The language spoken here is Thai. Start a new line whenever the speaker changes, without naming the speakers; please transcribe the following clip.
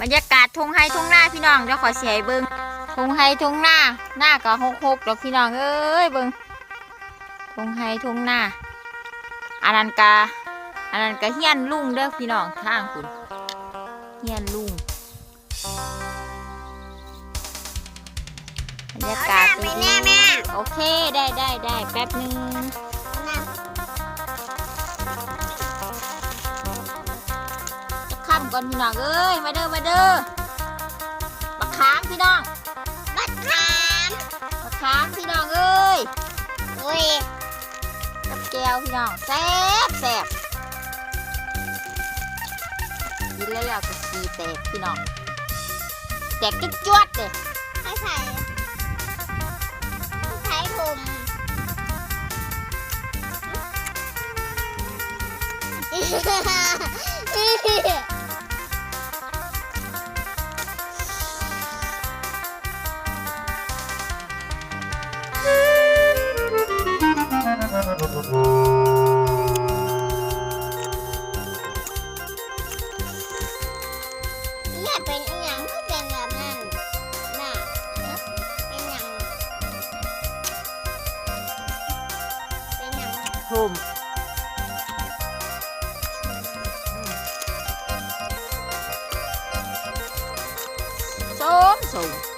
บรรยากาศทงไฮทงหน้าพี่น้องเดี๋ยวขอเสียเบิ้งทงไฮทงหน้าหน้าก็หกหกดอกพี่น้องเอ้ยเบิ้งทงไฮทงหน้าอันนั้นกาอันนั้นกาเฮียนลุงเด้อพี่น้องทางคุณเฮียนลุงบรรยากาศ
เอาหน้าไปแน่แม่
โอเคได้ได้ได้แป๊บหนึงามก่อนพี่น้องเอ้ยมาเด้อมาเด้อบักขามพี่น้อง
บัดขาม
บักขามพี่น้องเอ้ย
โอ้ย
กับแก้วพี่น้องแซ่บแซ่บกินแล้วแล้วก็สีแตกพี่น้องแตกจุ๊จวดเลย
ให้ใส่ใช้ผมเจะเป็นอีหยังก็เป็นแบบนั้นน่ะเป็นหยังเป็นหยัง
ทุ่มสมสูง